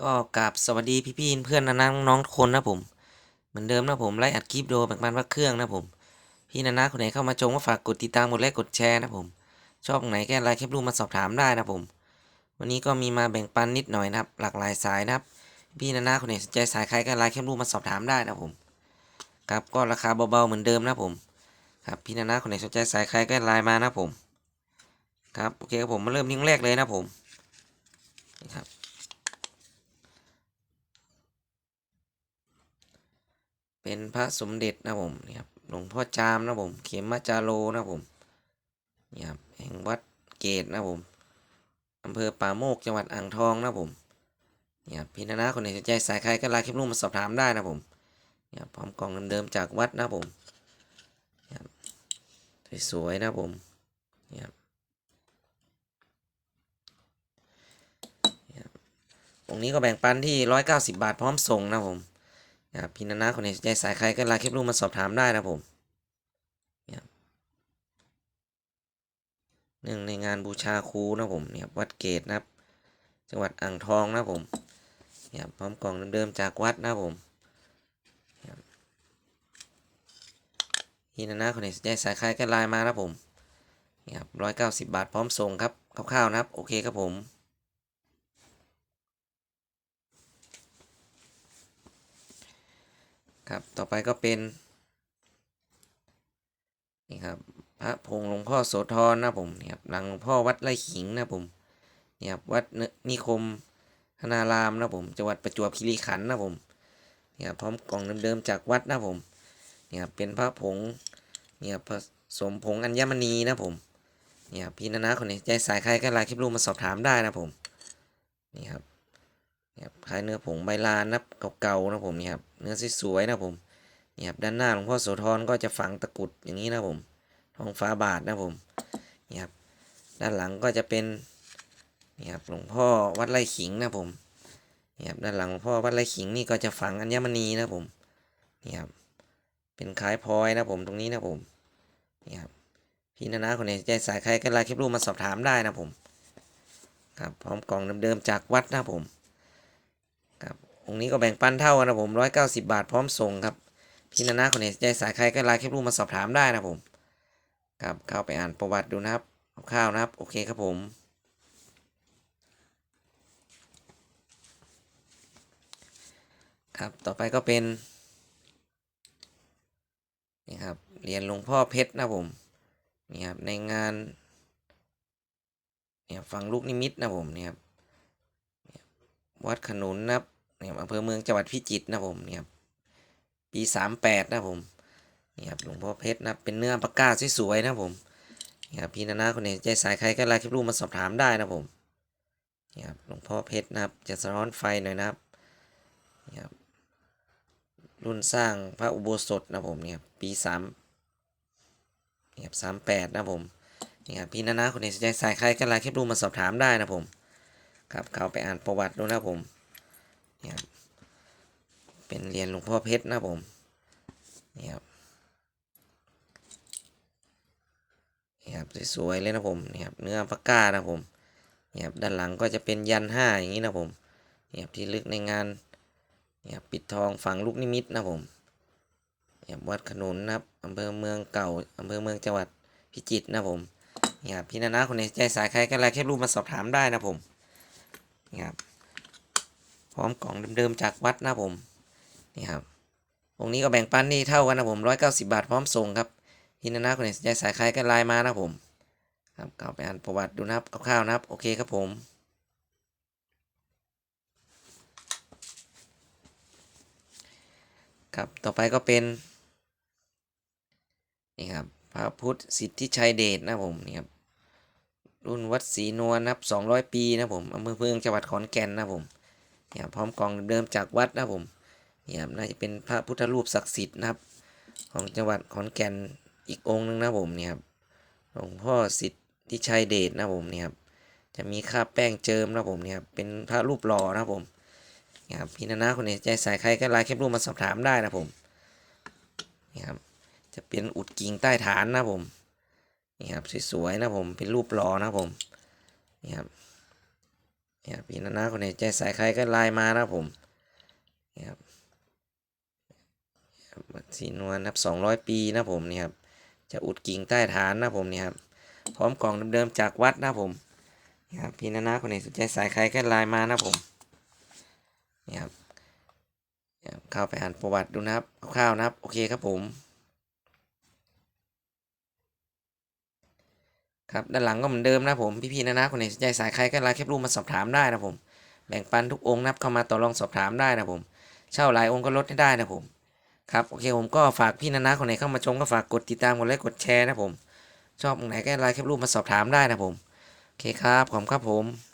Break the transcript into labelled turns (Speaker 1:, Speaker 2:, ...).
Speaker 1: ก็กราบสวัสดีพี่ๆเพื่อนนะนะน้องๆทุกคนนะผม เหมือนเดิมนะผมไล่อัดคลิปโดแบ่งปันว่าเครื่องนะผม พี่นานาคนไหนเข้ามาชมก็ฝากกดติดตามกดไลค์กดแชร์นะผม ชอบไหนแค่ไลค์คลิปรูปมาสอบถามได้นะผม วันนี้ก็มีมาแบ่งปันนิดหน่อยนะครับ หลากหลายสายนะครับ พี่นานาคนไหนสนใจสายใครก็ไลค์คลิปรูปมาสอบถามได้นะผมครับก็ราคาเบาๆเหมือนเดิมนะผมครับพี่นานาคนไหนสนใจสายใครก็ไลน์มานะผมครับโอเคครับผมมาเริ่มที่แรกเลยนะผมครับ เป็นพระสมเด็จนะผมนี่ครับหลวงพ่อจามนะผม เขมมาจาโลนะผมนี่ครับแห่งวัดเกตนะผมอำเภอป่าโมกจังหวัดอ่างทองนะผมนี่ครับพี่นานาคนไหนสนใจสายใครก็ไลน์คลิปรูปมาสอบถามได้นะผมนี่ครับพร้อมกล่องเดิมๆจากวัดนะผมนี่ครับสวยๆนะผมนี่ครับนี่ครับองค์นี้ก็แบ่งปันที่ร้อยเก้าสิบบาทพร้อมส่งนะผม นะพี่นานาคนไหนสนใจสายใครก็ไลน์คลิปรูปมาสอบถามได้นะผมเนี่ยหนึ่งในงานบูชาครูนะผมเนี่ยวัดเกตนะครับ จังหวัดอ่างทองนะผมเนี่ยพร้อมกล่องเดิมๆจากวัดนะผมพี่นานาคนไหนสนใจสายใครก็ไลน์มานะผมเนี่ยร้อยเก้าสิบบาทพร้อมส่งครับคร่าวๆนะครับ โอเคครับผม ครับ ต่อไปก็เป็น นี่ครับ พระพงษ์หลวงพ่อโสธรนะผมนี่ครับหลังหลวงพ่อวัดไร่ขิงนะผมนี่ครับวัดนิคมธนารามนะผมจังหวัดประจวบคีรีขันธ์นะผมนี่ครับพร้อมกล่องเดิมๆจากวัดนะผมนี่ครับเป็นพระผงษ์นี่ครับผสมผงอัญมณีนะผมนี่ครับพี่นานาคนไหนใจสายใครก็ไลน์คลิปรูปมาสอบถามได้นะผมนี่ครับ นี่ยครับคล้ายเนื้อผงใบลานนะเก่าๆนะผมนี่ครับเนื้อสวยๆนะผมนี่ครับด้านหน้าหลวงพ่อโสธรก็จะฝังตะกุดอย่างนี้นะผมทองฟ้าบาทนะผมนี่ครับด้านหลังก็จะเป็นนี่ครับหลวงพ่อวัดไร่ขิงนะผมนี่ครับด้านหลังหลวงพ่อวัดไร่ขิงนี่ก็จะฝังอัญมณีนะผมนี่ครับเป็นคล้ายพลอยนะผมตรงนี้นะผมนี่ครับพี่นานาคนไหนใจสายใครก็ไลน์คลิปรูปมาสอบถามได้นะผมครับพร้อมกล่องเดิมๆจากวัดนะผม องนี้ก็แบ่งปันเท่ากันนะผมร้อยเก้าสิบาทพร้อมส่งครับ พี่นานาคนไหนใจสายใครก็ไลน์แคปรูปมาสอบถามได้นะผมครับเข้าไปอ่านประวัติดูนะครับคร่าวๆนะครับ โอเคครับผมครับ ต่อไปก็เป็น นี่ครับ เรียญหลวงพ่อเพชรนะผม นี่ครับ ในงาน เนี่ยฟังลูกนิมิตนะผมเนี่ยครับ วัดขนุนนะครับ เนี่ยอำเภอเมืองจังหวัดพิจิตรนะผมเนี่ยครับปีสามแปดนะผมเนี่ยครับหลวงพ่อเพชรนะเป็นเนื้อปากกาสวยๆนะผมเนี่ยครับพี่นานาคนไหนใจสายใครก็ไลน์คลิปรูปมาสอบถามได้นะผมเนี่ยครับหลวงพ่อเพชรนะครับจะสะท้อนไฟหน่อยนะครับเนี่ยครับรุ่นสร้างพระอุโบสถนะผมเนี่ยครับปีสามเนี่ยครับสามแปดนะผมเนี่ยครับพี่นานาคนไหนใจสายใครก็ไลน์คลิปรูปมาสอบถามได้นะผมครับเข้าไปอ่านประวัติดูนะผม นี่ครับเป็นเหรียญหลวงพ่อเพชรนะผมนี่ครับนี่ครับสวยๆเลยนะผมนี่ครับเนื้อปากกานะผมนี่ครับด้านหลังก็จะเป็นยันห้าอย่างนี้นะผมนี่ครับที่ลึกในงานนี่ครับปิดทองฝังลูกนิมิตนะผมนี่ครับวัดขนุนนะครับอำเภอเมืองเก่าอำเภอเมืองจังหวัดพิจิตรนะผมนี่ครับพี่นานาคนไหนใจสายใครก็ไลน์แคปรูปมาสอบถามได้นะผมนี่ครับ พร้อมกล่องเดิมๆจากวัดนะผม นี่ครับองค์นี้ก็แบ่งปันนี่เท่ากันนะผมร้อยเก้าสิบาทพร้อมส่งครับพี่นานาคนไหนสนใจสายใครก็ไลน์มานะผม ครับเข้าไปอ่านประวัติดูนะครับคร่าวๆนะครับ โอเคครับผมครับ ต่อไปก็เป็น นี่ครับ พระพุทธสิทธิชัยเดชนะผมนี่ครับ รุ่นวัดศรีนวลนะครับสองร้อยปีนะผมอำเภอเมืองจังหวัดขอนแก่นนะผม เนี่ยพร้อมกล่องเดิมจากวัดนะผมเนี่ยน่าจะเป็นพระพุทธรูปศักดิ์สิทธิ์นะครับ ของจังหวัดขอนแก่นอีกองค์หนึงนะผมเนี่ยครับหลวงพ่อสิทธิชัยเดชนะผมเนี่ยครับจะมีคราแป้งเจิมนะผมเนี่ยครับเป็นพระรูปหล่อนะผมเนี่ยครับพี่นานาคนไหนใจใส่ใครก็ไลน์แคปรูปมาสอบถามได้นะผมเนี่ยครับจะเป็นอุดกิ่งใต้ฐานนะผมนี่ครับสวยๆนะผมเป็นรูปหล่อนะผมนี่ครับ เนี่ยพี่นานาคนไหนใจสายใครก็ไลน์มานะผมเนี่ยครับครับวัดศรีนวลนะครับสองร้อยปีนะผมนี่ครับจะอุดกิ่งใต้ฐานนะผมนี่ครับพร้อมกล่องเดิมๆจากวัดนะผมนี่ครับพี่นานาคนไหนสนใจสายใครก็ไลน์มานะผมนี่ครับเนี่ยครับเข้าไปอ่านประวัติดูนะครับคร่าวๆนะครับ โอเคครับผม ครับด้านหลังก็เหมือนเดิมนะผมพี่ๆนะนะคนไหนสนใจสายใครก็ไลน์แคปรูปมาสอบถามได้นะผมแบ่งปันทุกองค์นับเข้ามาต่อรองสอบถามได้นะผมเช่าหลายองค์ก็ลดให้ได้นะผมครับโอเคผมก็ฝากพี่นะนะคนไหนเข้ามาชมก็ฝากกดติดตามกดไลค์กดแชร์นะผมชอบองค์ไหนก็ไลน์แคปรูปมาสอบถามได้นะผมโอเคครับขอบคุณครับผม